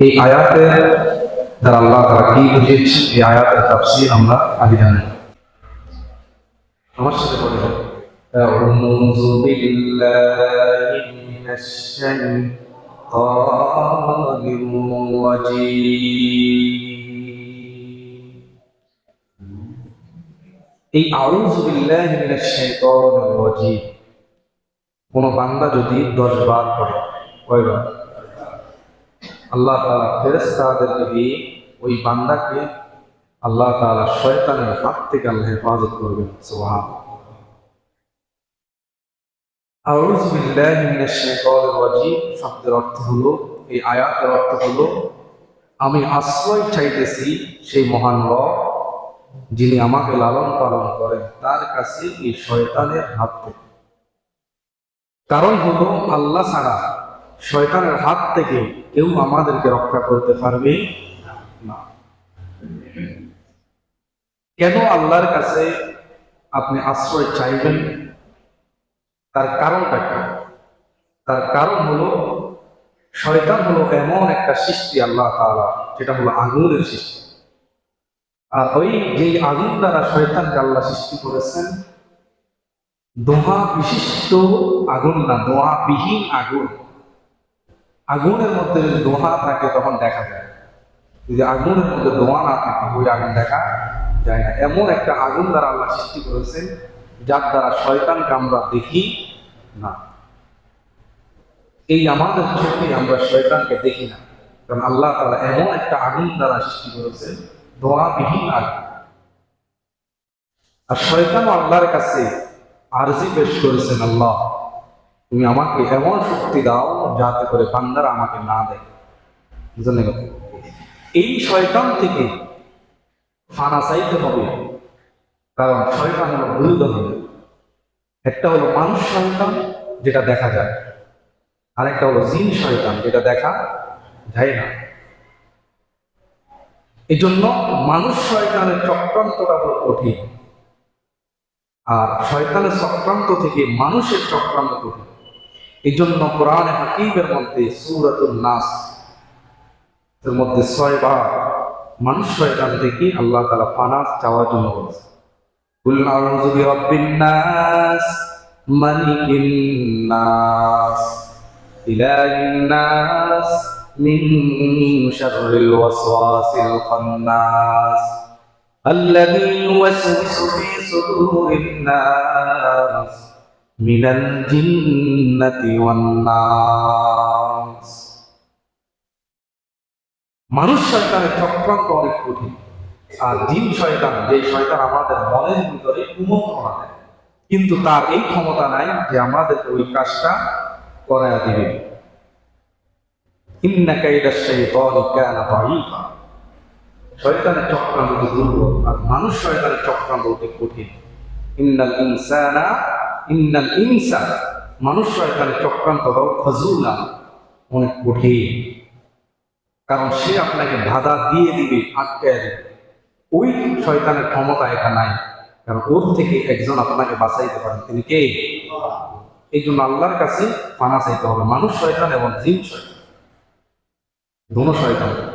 এই আয়াতে দ্বারা আল্লাহ তারা কি বুঝিয়েছেন এই আয়াতের তাফসীর আমরা আগে জানি আমার সাথে বলে أعوذ بالله من الشيطان الرجيم এই আউযু বিল্লাহি মিনাশ শাইতানির রাজীম কোন বান্দা যদি 10 বার পড়ে, কয়বার? আল্লাহ তাআলা ফেরেশতাদেরকে দিয়ে ওই বান্দাকে আল্লাহ তাআলা শয়তানের হাত থেকে আল্লাহ হেফাজত করবেন। হলো, এই আয়াতের হলো, আমি আশ্রয় চাইতেছি সেই মহান রব, যিনি আমাকে লালন পালন করেন, তার কাছে এই শয়তানের হাত থেকে। কারণ হলো আল্লাহ ছাড়া শয়তানের হাত থেকে কেউ আমাদেরকে রক্ষা করতে পারবে না। কেন আল্লাহর কাছে আপনি আশ্রয় চাইবেন? তার কারণটা কি? তার কারণ হলো শয়তান হলো এমন একটা সৃষ্টি আল্লাহ তাআলা, যেটা হলো আগুনের সৃষ্টি। আর ওই যে আগুন দ্বারা শয়তানকে আল্লাহ সৃষ্টি করেছেন দোহা বিশিষ্ট আগুন না দোহা বিহীন আগুন। আগুনের মধ্যে যদি দোহা থাকে, তখন দেখা যায়। যদি আগুনের মধ্যে দোহা না থাকে, ওই আগুন দেখা যায় না। এমন একটা আগুন দ্বারা আল্লাহ সৃষ্টি করেছেন, যার দ্বারা শয়তানকে আমরা দেখি না। এই আমাদের চোখে আমরা শয়তানকে দেখি না। কারণ আল্লাহ তাআলা এমন একটা আগুন দ্বারা সৃষ্টি করেছেন দোয়াবিহীন আগুন। আর শয়তান আল্লাহর কাছে আরজি পেশ করেছেন আল্লাহ। তুমি আমাকে এমন শক্তি দাও যাতে করে বান্দারা আমাকে না দেয় বুঝলেন এই শয়তান থেকে ফানা চাইতে হবে। কারণ শয়তান হলো দুই ধরনের একটা হলো মানুষ শয়তান, যেটা দেখা যায়। আরেকটা হলো জিন শয়তান, যেটা দেখা যায় না। এই জন্য মানুষ শয়তানের চক্রান্তটা হলো কঠিন। আর শয়তানের চক্রান্ত থেকে, মানুষের চক্রান্ত কঠিন এই জন্য কোরআন হাকিমের মধ্যে সৌরাতুল নাস, এর মধ্যে ছয়বার মানুষ শয়তান থেকে আল্লাহ তালা পানাস চাওয়ার জন্য বলছে নাস মানিকিন নাস الذي يوسوس في صدور الناس من الجنة والناس মানুষ শয়তানের চক্রান্ত অনেক কঠিন আর জিন শয়তান যে শয়তান আমাদের মনের ভিতরে কুমন্ত্রণা দেয় কিন্তু তার এই ক্ষমতা নাই যে আমাদেরকে ওই কাজটা করায়া দিবে ইন্না কাইদা শাইতানি কানা দাঈফা শয়তানের চক্রান্ত দুর্বল, আর মানুষ শয়তানের চক্রান্ত অতি কঠিন। ইন্নাল ইনসানা, ইন্নাল ইনসান মানুষ শয়তানের চক্রান্তটাও খজুলা, অনেক কঠিন। কারণ সে আপনাকে বাধা দিয়ে দিবে আটকায় দিবে। ওই শয়তানের ক্ষমতা এটা নাই। কারণ ওর থেকে একজন আপনাকে বাঁচাইতে পারেন। তিনি কে? এই জন্য আল্লাহর কাছে পানা চাইতে হবে। মানুষ শয়তান এবং জিন শয়তান। দোনো শয়তান।